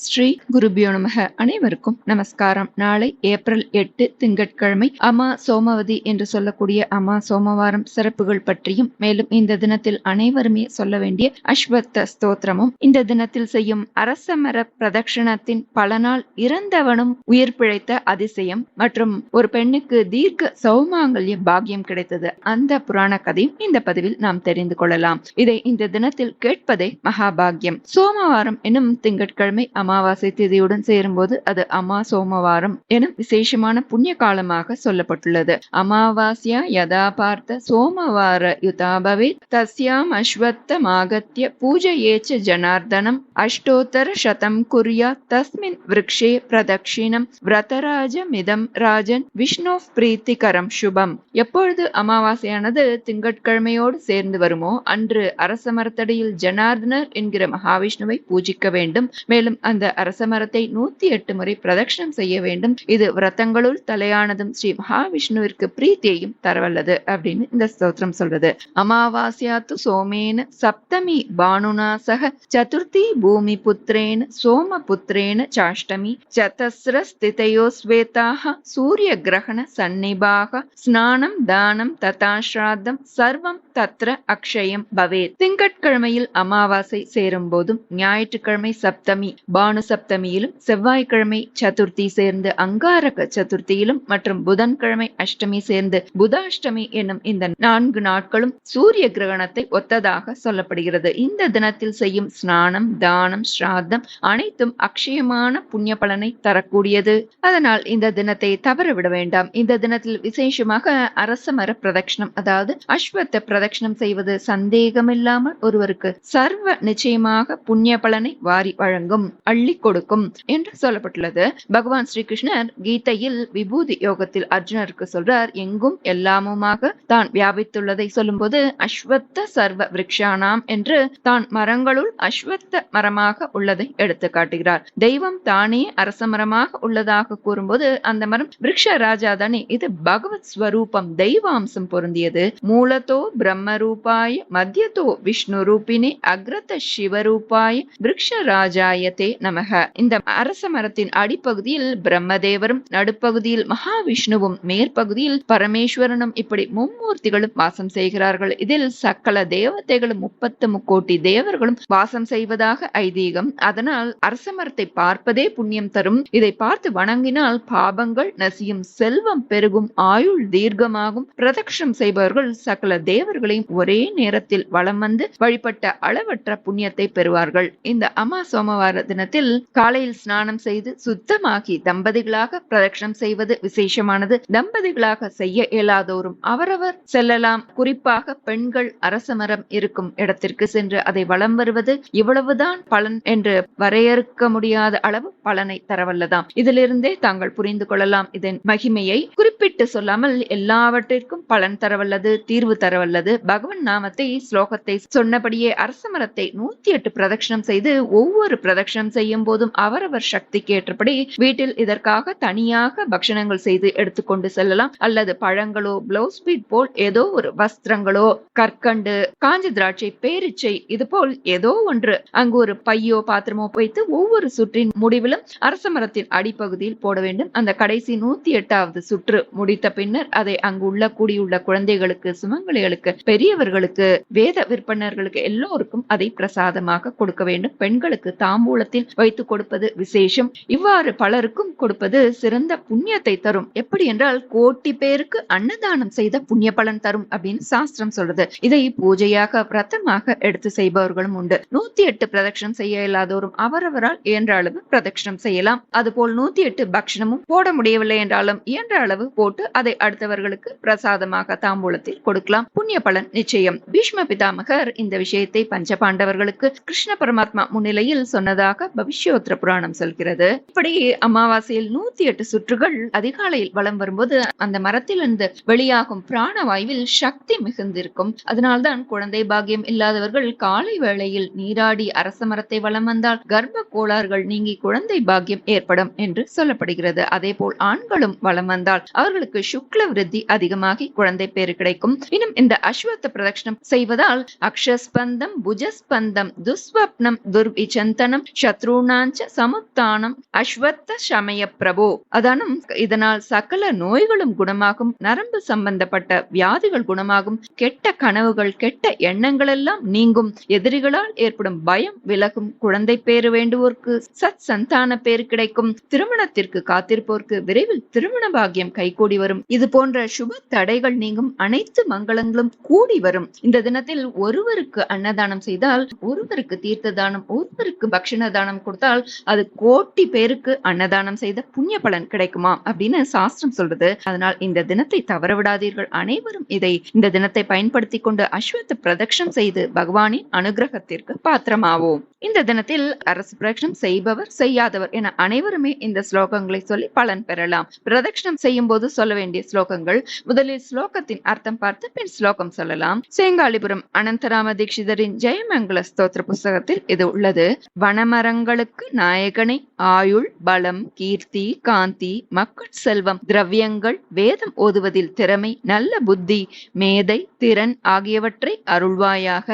ஸ்ரீ குருபியோ நமக. அனைவருக்கும் நமஸ்காரம். நாளை ஏப்ரல் எட்டு திங்கட்கிழமை அமா சோமவதி என்று சொல்லக்கூடிய அமா சோமவாரம் சிறப்புகள் பற்றியும் மேலும் இந்த தினத்தில் அனைவருமே சொல்ல வேண்டிய அஸ்வத்த ஸ்தோத்திரமும் இந்த தினத்தில் செய்யும் அரசமர பிரதட்சணத்தின் பலனால் இறந்தவனும் உயிர் பிழைத்த அதிசயம் மற்றும் ஒரு பெண்ணுக்கு தீர்க்க சௌமாங்கல்ய பாக்கியம் கிடைத்தது. அந்த புராண கதையும் இந்த பதிவில் நாம் தெரிந்து கொள்ளலாம். இதை இந்த தினத்தில் கேட்பதே மகாபாகியம். சோமவாரம் எனும் திங்கட்கிழமை அமாவாசை திதியுடன் சேரும்போது அது அமா சோமவாரம் என விசேஷமான புண்ணிய காலமாக சொல்லப்பட்டுள்ளது. அமாவாஸ்யா யதா பார்த்த சோமவார யுதாபவே தஸ்யாம் அஸ்வத்த மாகத்திய பூஜையேச்ச ஜனார்தனம் அஷ்டோத்தர சதம் குர்யா தஸ்மின் விரக்ஷே பிரதட்சிணம் விரதராஜமிதம் ராஜன் விஷ்ணு பிரீத்திகரம் சுபம். எப்பொழுது அமாவாசையானது திங்கட்கிழமையோடு சேர்ந்து வருமோ அன்று அரச மரத்தடியில் ஜனார்தனர் என்கிற மகாவிஷ்ணுவை பூஜிக்க வேண்டும். மேலும் அந்த அந்த அரச மரத்தை நூத்தி எட்டு முறை பிரதட்சணம் செய்ய வேண்டும். இது விரதங்களுள் தலையானதும் ஸ்ரீ மகாவிஷ்ணுவிற்கு பிரீத்தியையும் தரவல்லது அப்படின்னு இந்த ஸ்தோத்திரம் சொல்றது. அமாவாசியாத்து சோமேன சப்தமி பானுனா சக சதுர்த்தி பூமி புத்திரேன சோம புத்திரேன சாஷ்டமி சதஸ்ர ஸ்திதையோ ஸ்வேதாக சூரிய கிரகண சன்னிபாக ஸ்நானம் தானம் ததா ஸ்ராத்தம் சர்வம் தத்ர அக்ஷயம் பவே திங்கட்கிழமையில் அமாவாசை சேரும் போதும் ஞாயிற்றுக்கிழமை சப்தமி பானு சப்தமியிலும் செவ்வாய்க்கிழமை சதுர்த்தி சேர்ந்து அங்காரக சதுர்த்தியிலும் மற்றும் புதன்கிழமை அஷ்டமி சேர்ந்து புதாஷ்டமி என்னும் இந்த நான்கு நாட்களும் சூரிய கிரகணத்தை ஒத்ததாக சொல்லப்படுகிறது. இந்த தினத்தில் செய்யும் ஸ்நானம் தானம் ஸ்ராத்தம் அனைத்தும் அக்ஷயமான புண்ணிய பலனை தரக்கூடியது. அதனால் இந்த தினத்தை தவற விட வேண்டாம். இந்த தினத்தில் விசேஷமாக அரச மர பிரதட்சணம் அதாவது அஸ்வத்த பிரதட்சணம் செய்வது சந்தேகமில்லாமல் ஒருவருக்கு சர்வ நிச்சயமாக புண்ணிய பலனை வாரி வழங்கும். அள்ளி கொடுக்கும் என்று சொல்லப்பட்டுள்ளது. பகவான் ஸ்ரீகிருஷ்ணர் கீதையில் விபூதி யோகத்தில் அர்ஜுனருக்கு சொல்றார் எங்கும் எல்லாமுமாக தான் வியாபித்துள்ளதை சொல்லும்போது அஸ்வத்த சர்வ விரக்ஷானாம் என்று தான் மரங்களுள் அஸ்வத்த மரமாக உள்ளதை எடுத்து காட்டுகிறார். தெய்வம் தானே அரச மரமாக உள்ளதாக கூறும்போது அந்த மரம் விரக்ஷ ராஜா தானே. இது பகவத் ஸ்வரூபம் தெய்வாம்சம் பொருந்தியது. மூலத்தோ பிரம்ம ரூபாய மத்தியத்தோ விஷ்ணு ரூபினி அக்ரத சிவரூபாய விரக்ஷ ராஜாயத்தே நமக. இந்த அரச மரத்தின் அடிப்பகுதியில் பிரம்மதேவரும் நடுப்பகுதியில் மகாவிஷ்ணுவும் மேற்பகுதியில் பரமேஸ்வரனும் இப்படி மும்மூர்த்திகளும் வாசம் செய்கிறார்கள். இதில் சக்கல தேவதைகளும் முப்பத்து முக்கோட்டி தேவர்களும் வாசம் செய்வதாக ஐதீகம். அதனால் அரச மரத்தை பார்ப்பதே புண்ணியம் தரும். இதை பார்த்து வணங்கினால் பாபங்கள் நசியும் செல்வம் பெருகும் ஆயுள் தீர்க்கமாகும். பிரதட்சம் செய்பவர்கள் சகல தேவர்களையும் ஒரே நேரத்தில் வளம் வந்து வழிபட்ட அளவற்ற புண்ணியத்தை பெறுவார்கள். இந்த அமா சோமவார தினத்தில் காலையில் ஸ்நானம் செய்து சுத்தமாகி தம்பதிகளாக பிரதட்சணம் செய்வது விசேஷமானது. தம்பதிகளாக செய்ய இயலாதோரும் அவரவர் செல்லலாம். குறிப்பாக பெண்கள் அரசமரம் இருக்கும் இடத்திற்கு சென்று அதை வளம் வருவது இவ்வளவுதான் பலன் என்று வரையறுக்க முடியாத அளவு பலனை தரவல்லதாம். இதிலிருந்தே தாங்கள் புரிந்து கொள்ளலாம். இதன் மகிமையை குறிப்பிட்டு சொல்லாமல் எல்லாவற்றிற்கும் பலன் தரவல்லது தீர்வு தரவல்லது. பகவன் நாமத்தை ஸ்லோகத்தை சொன்னபடியே அரசமரத்தை நூத்தி எட்டு பிரதட்சணம் செய்து ஒவ்வொரு பிரதட்சணம் செய்யும் போதும் அவரவர் சக்திக்கு ஏற்றபடி வீட்டில் இதற்காக தனியாக பக்ஷணங்கள் செய்து எடுத்துக்கொண்டு செல்லலாம். அல்லது பழங்களோ பிளவுஸ் பீட் போல் ஏதோ ஒரு வஸ்திரங்களோ கற்கண்டு காஞ்சி திராட்சை பேரிச்சை இது போல் ஏதோ ஒன்று. அங்கு ஒரு பையோ பாத்திரமோ வைத்து ஒவ்வொரு சுற்றின் முடிவிலும் அரச மரத்தின் அடிப்பகுதியில் போட வேண்டும். அந்த கடைசி நூத்தி எட்டாவது சுற்று முடித்த பின்னர் அதை அங்கு உள்ள கூடியுள்ள குழந்தைகளுக்கு சுமங்கலிகளுக்கு பெரியவர்களுக்கு வேத விற்பனர்களுக்கு எல்லோருக்கும் அதை பிரசாதமாக கொடுக்க வேண்டும். பெண்களுக்கு தாம்பூலத்தில் வைத்து கொடுப்பது விசேஷம். இவ்வாறு பலருக்கும் கொடுப்பது சிறந்த புண்ணியத்தை தரும். எப்படி என்றால் கோட்டி பேருக்கு அன்னதானம் செய்த புண்ணிய பலன் தரும் அப்படின்னு சாஸ்திரம் சொல்றது. இதை பூஜையாக விரதமாக எடுத்து செய்பவர்களும் உண்டு. நூத்தி எட்டு பிரதட்சணம் செய்ய இயலாதோரும் அவரவரால் இயன்ற அளவு பிரதட்சணம் செய்யலாம். அதுபோல் நூத்தி எட்டு பக்ஷணமும் போட முடியவில்லை என்றாலும் இயன்ற அளவு போட்டு அதை அடுத்தவர்களுக்கு பிரசாதமாக தாம்பூலத்தில் கொடுக்கலாம். புண்ணிய பலன் நிச்சயம். பீஷ்ம பிதாமகர் இந்த விஷயத்தை பஞ்ச பாண்டவர்களுக்கு கிருஷ்ண பரமாத்மா முன்னிலையில் சொன்னதாக பவிஷ்யோத்திர புராணம் சொல்கிறது. இப்படி அமாவாசையில் நூத்தி எட்டு சுற்றுகள் அதிகாலையில் வளம் வரும்போது அந்த மரத்திலிருந்து வெளியாகும் பிராணவாயுவில் சக்தி மிகுந்திருக்கும். அதனால்தான் குழந்தை பாகியம் இல்லாதவர்கள் காலை வேளையில் நீராடி அரச மரத்தை வளம் வந்தால் கர்ப்ப கோளாறுகள் நீங்கி குழந்தை பாகியம் ஏற்படும் என்று சொல்லப்படுகிறது. அதே போல் ஆண்களும் வளம் வந்தால் அவர்களுக்கு சுக்ல விருத்தி அதிகமாகி குழந்தை பேறு கிடைக்கும். இன்னும் இந்த அஸ்வத்த பிரதட்சணம் செய்வதால் அக்ஷஸ்பந்தம் புஜஸ்பந்தம் துஸ்வப்னம் துர்விச்சந்தனம் சத்ரு சத்ருணாஞ்ச சமுத்தானம் அஸ்வத்த சமய பிரபோ. அதானும் இதனால் சகல நோய்களும் குணமாகும் நரம்பு சம்பந்தப்பட்ட வியாதிகள் குணமாகும் கெட்ட கனவுகள் கெட்ட எண்ணங்கள் எல்லாம் நீங்கும் எதிரிகளால் ஏற்படும் பயம் விலகும் குழந்தை பேறு வேண்டுவோருக்கு சத் சந்தான பேர் கிடைக்கும் திருமணத்திற்கு காத்திருப்போர்க்கு விரைவில் திருமண பாக்கியம் கைகூடி வரும். இது போன்ற சுப தடைகள் நீங்கும் அனைத்து மங்களங்களும் கூடி வரும். இந்த தினத்தில் ஒருவருக்கு அன்னதானம் செய்தால் ஒருவருக்கு தீர்த்த தானம் ஒருவருக்கு பக்ஷண தானம் கொடுத்தால் அது கோட்டி பேருக்கு அன்னதானம் செய்த புண்ணிய பலன் கிடைக்குமா அப்படின்னு சாஸ்திரம் சொல்றது. அதனால் இந்த தினத்தை தவற விடாதீர்கள். அனைவரும் இதை இந்த தினத்தை பயன்படுத்தி கொண்டு அஸ்வத்த பிரதட்சம் செய்து பகவானின் அனுகிரகத்திற்கு பாத்திரமாவோம். இந்த தினத்தில் அரசு பிரதட்சணம் செய்பவர் செய்யாதவர் என அனைவருமே இந்த ஸ்லோகங்களை சொல்லி பலன் பெறலாம். பிரதட்சணம் செய்யும் போது சொல்ல வேண்டிய ஸ்லோகங்கள் முதலில் ஸ்லோகத்தின் அர்த்தம் பார்த்து பின் ஸ்லோகம் சொல்லலாம். சேங்காலிபுரம் அனந்தராம தீட்சிதரின் ஜெயமங்கல ஸ்தோத்திர புஸ்தகத்தில் இது உள்ளது. வனமரங்களுக்கு நாயகனை ஆயுள் பலம் கீர்த்தி காந்தி மக்கள் செல்வம் திரவியங்கள் வேதம் ஓதுவதில் திறமை நல்ல புத்தி மேதை திறன் ஆகியவற்றை அருள்வாயாக.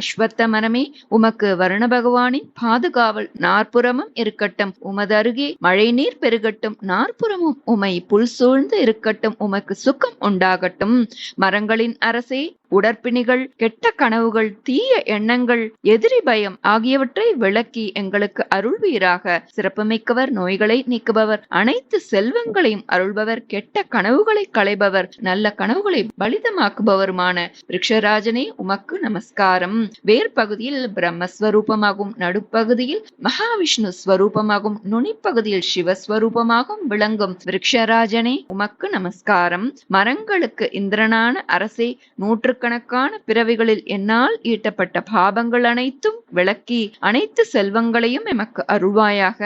அஸ்வத்த மரமே உமக்கு வருணபக பகவானின் பாதுகாவல் நாற்புறமும் இருக்கட்டும். உமது அருகே மழை நீர் பெருகட்டும். நாற்புறமும் உமை புல் சூழ்ந்து இருக்கட்டும். உமக்கு சுக்கம் உண்டாகட்டும். மரங்களின் அரசே உடற்பிணிகள் கெட்ட கனவுகள் தீய எண்ணங்கள் எதிரி பயம் ஆகியவற்றை விளக்கி எங்களுக்கு அருள்வீராக. சிறப்புமிக்கவர் நோய்களை நீக்குபவர் அனைத்து செல்வங்களையும் அருள்பவர் கெட்ட கனவுகளை களைபவர் நல்ல கனவுகளை பலிதமாக்குபவருமான ரிக்ஷராஜனே உமக்கு நமஸ்காரம். வேர் பகுதியில் பிரம்மஸ்வரூபமாகும் நடுப்பகுதியில் மகாவிஷ்ணு ஸ்வரூபமாகும் நுனிப்பகுதியில் சிவஸ்வரூபமாகும் விளங்கும் விருக்ஷராஜனே உமக்கு நமஸ்காரம். மரங்களுக்கு இந்திரனான அரசே நூற்று நூற்றுக்கணக்கான பிறவிகளில் என்னால் ஈட்டப்பட்ட பாபங்கள் அனைத்தும் விளக்கி அனைத்து செல்வங்களையும் எமக்கு அருள்வாயாக.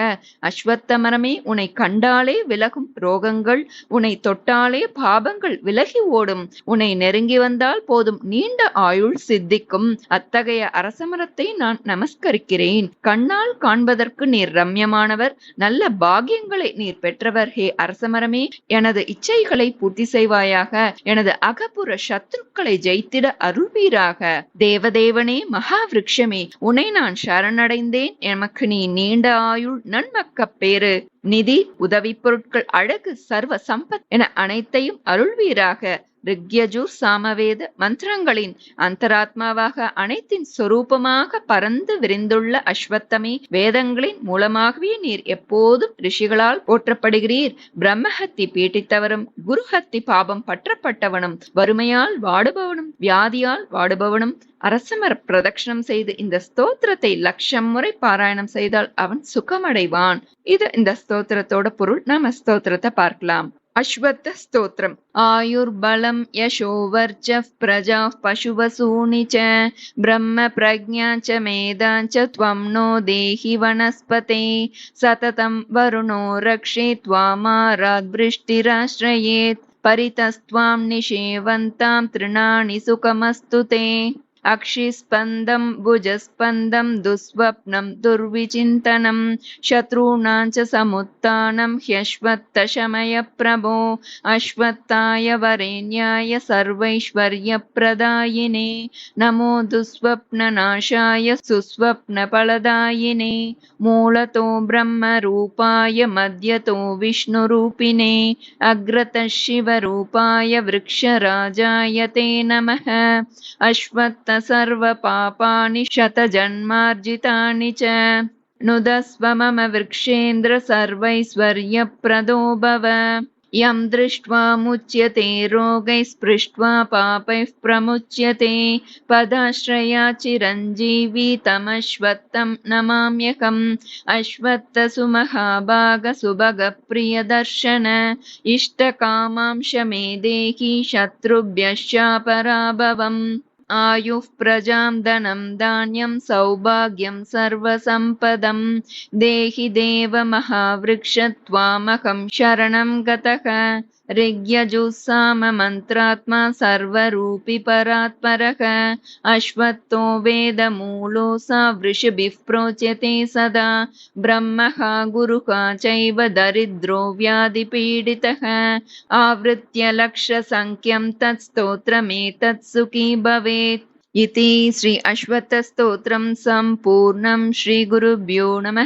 அஸ்வத்த மரமே உன்னை கண்டாலே விலகும் ரோகங்கள் உன்னை தொட்டாலே பாபங்கள் விலகி ஓடும். உன்னை நெருங்கி வந்தால் போதும் நீண்ட ஆயுள் சித்திக்கும். அத்தகைய அரசமரத்தை நான் நமஸ்கரிக்கிறேன். கண்ணால் காண்பதற்கு நீர் ரம்யமானவர். நல்ல பாகியங்களை நீர் பெற்றவர். ஹே அரசமரமே எனது இச்சைகளை பூர்த்தி செய்வாயாக. எனது அகப்புற சத்துருக்களை ஜெய் வைத்திட அருள்வீராக. தேவதேவனே மகாவிருக்ஷமே உன்னை நான் சரணடைந்தேன். எமக்கு நீ நீண்ட ஆயுள் நன்மக்கப் பேரு நிதி உதவி பொருட்கள் அழகு சர்வ சம்பத் என அனைத்தையும் அருள்வீராக. ரிக்யஜு சாமவேத மந்திரங்களின் அந்தராத்மாவாக அனைத்தின் சொரூபமாக பறந்து விரிந்துள்ள அஸ்வத்தமே வேதங்களின் மூலமாகவே நீர் எப்போதும் ரிஷிகளால் போற்றப்படுகிறீர். பிரம்மஹத்தி பீட்டித்தவரும் குருஹத்தி பாபம் பற்றப்பட்டவனும் வறுமையால் வாடுபவனும் வியாதியால் வாடுபவனும் அரசமர் பிரதட்சணம் செய்து இந்த ஸ்தோத்திரத்தை லட்சம் முறை பாராயணம் செய்தால் அவன் சுகமடைவான். இது இந்த ஸ்தோத்திரத்தோட பொருள். நாம ஸ்தோத்திரத்தை பார்க்கலாம். अश्वत्थ स्तोत्रम् आयुर्बलं यशो वर्चः प्रजाः पशुवसूनि च ब्रह्मप्रज्ञा च मेधा च त्वं नो देहि वनस्पते। सततं वरुणो रक्षे त्वामाराद्वृष्टिराश्रयेत्। परितस्त्वां निषेवन्तां तृणानि सुखमस्तु ते अक्षिस्पन्दं भुजस्पन्दं दुःस्वप्नं दुर्विचिन्तनं शत्रूणां च समुत्थानं ह्यश्वत्थशमयप्रभो अश्वत्थाय वरेण्याय सर्वैश्वर्यप्रदायिने नमो दुःस्वप्ननाशाय सुस्वप्नफलदायिने मूलतो ब्रह्मरूपाय मध्यतो विष्णुरूपिणे अग्रतः शिवरूपाय वृक्षराजाय ते नमः अश्वत्थ सर्वपापानि शतजन्मार्जितानि च। नुदस्व मम वृक्षेन्द्र सर्वैश्वर्यप्रदो भव। यं दृष्ट्वा मुच्यते रोगैः स्पृष्ट्वा पापैः प्रमुच्यते। पदाश्रया चिरञ्जीवी तमश्वत्थं नमाम्यहम्। अश्वत्थसुमहाभागसुभगप्रियदर्शन। इष्टकामांश मे देहि शत्रुभ्यश्चापराभवम् आयुः प्रजां धनं धान्यं सौभाग्यं सर्वसम्पदं। देहि देव महावृक्ष त्वामहं शरणं गतः ऋग्यजुस्साममन्त्रात्मा सर्वरूपि परात्परः। अश्वत्थो वेदमूलो सा वृषभिः प्रोच्यते सदा। ब्रह्मः गुरुः चैव दरिद्रो व्याधिपीडितः। आवृत्य लक्षसङ्ख्यं तत्स्तोत्रमेतत् सुखी भवेत् इति ஸ்ரீ அஸ்வத்த ஸ்தோத்திரம் சம்பூர்ணம் ஸ்ரீ குருபியோ நம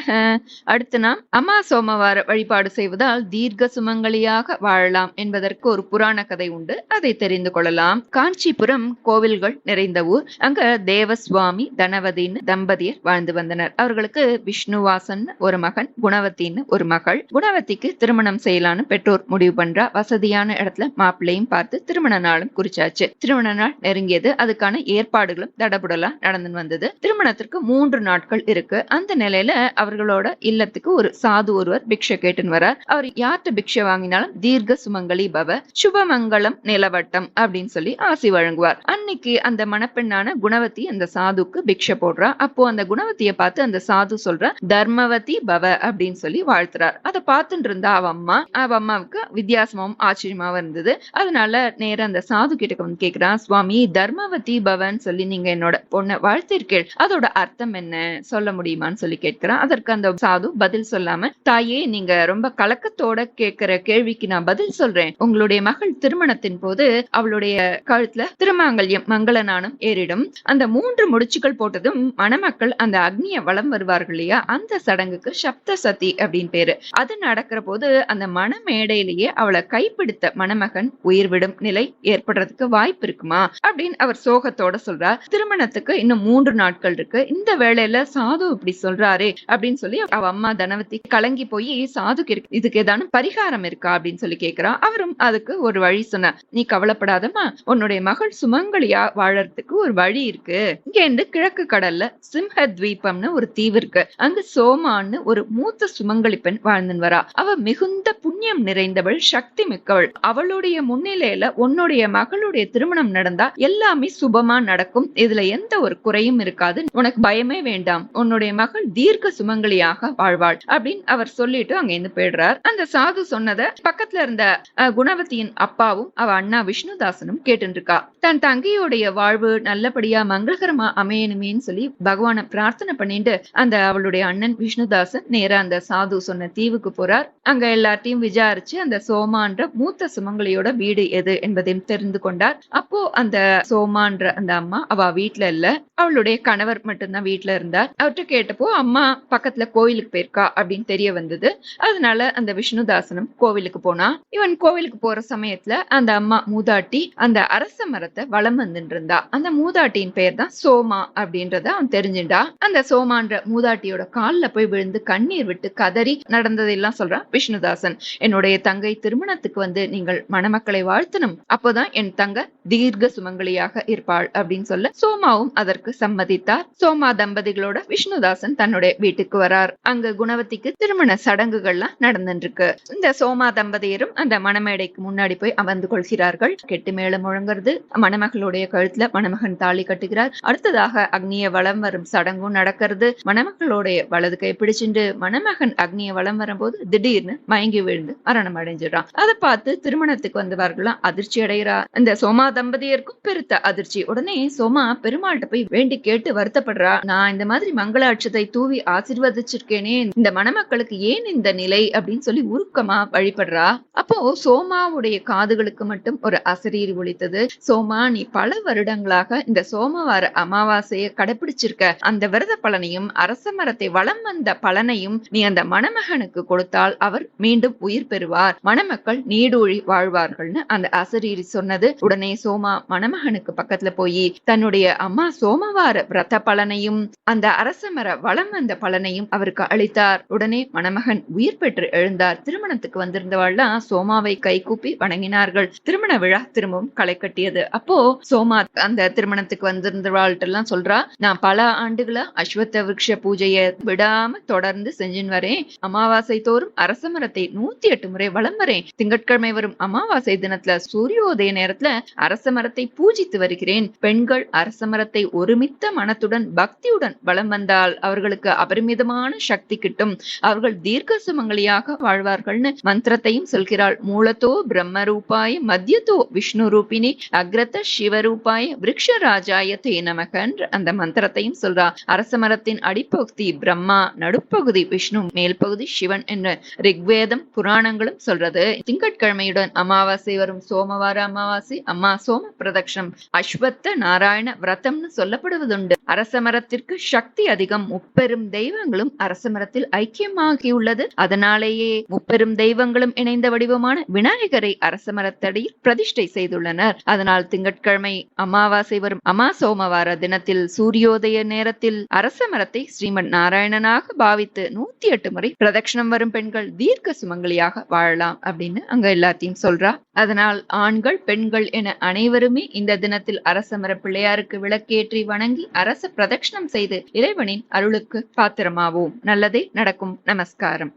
அடுத்து நாம் அம்மா சோமவார வழிபாடு செய்வதால் தீர்க்க சுமங்கலியாக வாழலாம் என்பதற்கு ஒரு புராண கதை உண்டு. அதை தெரிந்து கொள்ளலாம். காஞ்சிபுரம் கோவில்கள் நிறைந்த ஊர். அங்க தேவசுவாமி தனவதின்னு தம்பதியர் வாழ்ந்து வந்தனர். அவர்களுக்கு விஷ்ணுவாசன் ஒரு மகன் குணவத்தின்னு ஒரு மகள். குணவத்திக்கு திருமணம் செய்யலான்னு பெற்றோர் முடிவு பண்றா. வசதியான இடத்துல மாப்பிள்ளையும் பார்த்து திருமண நாளும் குறிச்சாச்சு. திருமண நாள் நெருங்கியது. அதுக்கான ஏற்ப ஏற்பாடுகளும் தடபுடலா நடந்து வந்தது. திருமணத்திற்கு மூன்று நாட்கள் இருக்கு. அந்த நிலையில அவர்களோட இல்லத்துக்கு ஒரு சாது ஒருவர் பிக்ஷை கேட்டுன்னு வரார் அவர் யார்கிட்ட பிக்ஷை வாங்கினாலும் தீர்க்க சுமங்கலி பவ சுபமங்கலம் நிலவட்டம் அப்படின்னு சொல்லி ஆசி வழங்குவார். அன்னைக்கு அந்த மணப்பெண்ணான குணவதி அந்த சாதுக்கு பிக்ஷை போடுறா. அப்போ அந்த குணவதியை பார்த்து அந்த சாது சொல்ற தர்மவதி பவ அப்படின்னு சொல்லி வாழ்த்துறார். அதை பார்த்துட்டு இருந்தா அவ அம்மா. அவ அம்மாவுக்கு வித்தியாசமாவும் ஆச்சரியமாவும் இருந்தது. அதனால நேர அந்த சாது கிட்ட வந்து கேக்குறான் சுவாமி தர்மவதி பவன் சொல்லி நீங்க என்னோட பொண்ணை வாழ்த்திருக்கீள். அதோட அர்த்தம் என்ன? சொல்ல முடியுமான்னு சொல்லி கேட்கிறான். அதற்கு அந்த சாது பதில் சொல்லாம தாயே நீங்க ரொம்ப கலக்கத்தோட கேட்கிற கேள்விக்கு நான் பதில் சொல்றேன். உங்களுடைய மகள் திருமணத்தின் போது அவளுடைய கழுத்துல திருமாங்கல்யம் மங்களநாணம் ஏறிடும். அந்த மூன்று முடிச்சுகள் போட்டதும் மணமக்கள் அந்த அக்னிய வளம் வருவார்கள் இல்லையா? அந்த சடங்குக்கு சப்த சதி அப்படின்னு பேரு. அது நடக்கிற போது அந்த மணமேடையிலேயே அவளை கைப்பிடித்த மணமகன் உயிர்விடும் நிலை ஏற்படுறதுக்கு வாய்ப்பு இருக்குமா? அப்படின்னு அவர் சோகத்தோட சொல்றார் திருமணத்துக்கு இன்னும் மூன்று நாட்கள் இருக்கு. இந்த வேளையில சாது இப்படி சொல்றாரே அப்படின்னு சொல்லி அவ அம்மா தனவதி கலங்கி போய் சாதுக்கு இருக்கு இதுக்கு ஏதானும் பரிகாரம் இருக்கா அப்படின்னு சொல்லி கேக்குறா. அவரும் அதுக்கு ஒரு வழி சொன்னார். நீ கவலைப்படாதம்மா உன்னுடைய மகள் சுமங்கலியா வாழறதுக்கு ஒரு வழி இருக்கு. இங்க இருந்து கிழக்கு கடல்ல சிம்ஹ துவீபம்னு ஒரு தீவு இருக்கு. அங்க சோமான்னு ஒரு மூத்த சுமங்கலி பெண் வாழ்ந்துன்னு வரா. அவ மிகுந்த புண்ணியம் நிறைந்தவள் சக்தி மிக்கவள். அவளுடைய முன்னிலையில உன்னுடைய மகளுடைய திருமணம் நடந்தா எல்லாமே சுபமா நடக்கும். நடக்கும். இதுல எந்த ஒரு குறையும் இருக்காது. உனக்கு பயமே வேண்டாம். உன்னுடைய மகள் தீர்க்க சுமங்கலியாக வாழ்வாள் அப்படின்னு அவர் சொல்லிட்டு அங்க இருந்து போயிடுறார். அந்த சாது சொன்னத பக்கத்துல இருந்த அஹ், குணவதியின் அப்பாவும் அவ அண்ணா விஷ்ணுதாசனும் கேட்டு இருக்கா தன் தங்கையுடைய வாழ்வு நல்லபடியா மங்களகரமா அமையணுமேன்னு சொல்லி பகவானை பிரார்த்தனை பண்ணிட்டு அந்த அவளுடைய அண்ணன் விஷ்ணுதாசன் நேரா அந்த சாது சொன்ன தீவுக்கு போறார். அங்க எல்லாத்தையும் விசாரிச்சு அந்த சோமான்ற மூத்த சுமங்கலியோட வீடு எது என்பதையும் தெரிந்து கொண்டார். அப்போ அந்த சோமான்ற அந்த அம்மா அவ வீட்டுல இல்ல. அவளுடைய கணவர் மட்டும்தான் வீட்டுல இருந்தார். அவர்கிட்ட கேட்டப்போ அம்மா பக்கத்துல கோயிலுக்கு போயிருக்கா? அப்படின்னு தெரிய வந்தது. அதனால அந்த விஷ்ணுதாசனம் கோவிலுக்கு போனா. இவன் கோவிலுக்கு போற சமயத்துல அந்த அம்மா மூதாட்டி அந்த அரச மரத்தை வளம் வந்துட்டு இருந்தா அந்த மூதாட்டியின் பெயர் தான் சோமா அப்படின்றத அவன் தெரிஞ்சுட்டா அந்த சோமான்ற மூதாட்டியோட கால்ல போய் விழுந்து கண்ணீர் விட்டு கதறி நடந்ததெல்லாம் சொல்றான் விஷ்ணுதாசன். என்னுடைய தங்கை திருமணத்துக்கு வந்து நீங்கள் மணமக்களை வாழ்த்தணும். அப்போதான் என் தங்க தீர்க்க சுமங்கலியாக இருப்பாள் அப்படின்னு சொல்ல சோமாவும் அதற்கு சம்மதித்தார். சோமா தம்பதிகளோட விஷ்ணுதாசன் தன்னுடைய வீட்டுக்கு வரார். அங்க குணவதிக்கு திருமண சடங்குகள்லாம் நடந்துட்டு இருக்கு இந்த சோமா தம்பதியரும் அந்த மணமேடைக்கு முன்னாடி போய் அமர்ந்து கொள்கிறார்கள். கெட்டு மேல முழங்குறது மணமகளுடைய கழுத்துல மணமகன் தாலி கட்டுகிறார். அடுத்ததாக அக்னிய வளம் வரும் சடங்கும் நடக்கிறது. மணமகளுடைய வலது கை பிடிச்சிட்டு மணமகன் அக்னிய வளம் வரும்போது திடீர்னு மயங்கி விழுந்து மரணம் அடைஞ்சிடறான். அதை பார்த்து திருமணத்துக்கு வந்தவர்கள்லாம் அதிர்ச்சி அடைகிறா இந்த சோமா தம்பதியருக்கும் பெருத்த அதிர்ச்சி. உடனே சோமா பெருமாள்கிட்ட போய் வேண்டி கேட்டு வருத்தப்படுறா. நான் இந்த மாதிரி மங்களாட்சத்தை தூவி ஆசிர்வதிச்சிருக்கேனே இந்த மணமக்களுக்கு ஏன் இந்த நிலை? அப்படின்னு சொல்லி உருக்கமா வழிபடுறா. அப்போ சோமாவுடைய காதுகளுக்கு மட்டும் ஒரு அசரீர் ஒழித்தது சோமா நீ பல வருடங்களாக இந்த சோமவார அமாவாசையை கடைபிடிச்சிருக்க அந்த விரத பலனையும் அரச மரத்தை வளம் வந்த பலனையும் நீ அந்த மணமகனுக்கு கொடுத்தால் அவர் மீண்டும் உயிர் பெறுவார். மணமக்கள் நீடூழி வாழ்வார்கள்னு அந்த அசரீரி சொன்னது. உடனே சோமா மணமகனுக்கு பக்கத்துல போய் தன்னுடைய அம்மா சோமவார விரத பலனையும் அந்த அரசமர வளம் வந்த பலனையும் அவருக்கு அளித்தார். உடனே மணமகன் உயிர் பெற்று எழுந்தார். திருமணத்துக்கு வந்திருந்தவாள்லாம் சோமாவை கைகூப்பி வணங்கினார்கள். திருமண விழா திரும்பவும் களை கட்டியது. அப்போ சோமா அந்த திருமணத்துக்கு வந்திருந்தவாள்கிட்ட எல்லாம் சொல்றா நான் பல ஆண்டுகளா அஸ்வத்த விருட்ச பூஜையை விடாம தொடர்ந்து செஞ்சுன்னு வரேன். அமாவாசை தோறும் அரச மரத்தை நூத்தி எட்டு முறை வளம் வரேன். திங்கட்கிழமை வரும் அமாவாசை தினத்துல சூரியோதய நேரத்துல அரச மரத்தை பூஜித்து வருகிறேன். பெண் பெண்கள் அரசமரத்தை ஒருமித்த மனத்துடன் பக்தியுடன் வலம் வந்தால் அவர்களுக்கு அபரிமிதமான சக்தி கிட்டும். அவர்கள் தீர்க்க சுமங்கலியாக வாழ்வார்கள்னு மந்திரத்தையும் சொல்கிறாள். மூலத்தோ பிரம்ம ரூபாய மத்தியத்தோ விஷ்ணு ரூபினி அக்ரத சிவரூபாய விருக்ஷராஜாய தே நமகன்ற அந்த மந்திரத்தையும் சொல்றா. அரச மரத்தின் அடிப்பகுதி பிரம்மா நடுப்பகுதி விஷ்ணு மேல் பகுதி சிவன் என்ற ரிக்வேதம் புராணங்களும் சொல்றது. திங்கட்கிழமையுடன் அமாவாசை வரும். சோமவார அமாவாசை அம்மா சோம பிரதக்ஷம் அஸ்வத்த நாராயண விரதம்னு சொல்லப்படுவதுண்டு. அரச மரத்திற்கு சக்தி அதிகம். முப்பெரும் தெய்வங்களும் அரச மரத்தில் ஐக்கியமாகியுள்ளது. அதனாலேயே முப்பெரும் தெய்வங்களும் இணைந்த வடிவமான விநாயகரை அரச மரத்தடியில் பிரதிஷ்டை செய்துள்ளனர். அதனால் திங்கட்கிழமை அமாவாசை வரும் அமா சோமவார தினத்தில் சூரியோதய நேரத்தில் அரச மரத்தை ஸ்ரீமன் நாராயணனாக பாவித்து நூத்தி எட்டு முறை பிரதட்சணம் வரும் பெண்கள் தீர்க்க சுமங்கலியாக வாழலாம் அப்படின்னு அங்க எல்லாத்தையும் சொல்றா. அதனால் ஆண்கள் பெண்கள் என அனைவருமே இந்த தினத்தில் அரச மரம் பிள்ளையாருக்கு விளக்கேற்றி வணங்கி அரச பிரதட்சணம் செய்து இறைவனின் அருளுக்கு பாத்திரமாவோம். நல்லதே நடக்கும். நமஸ்காரம்.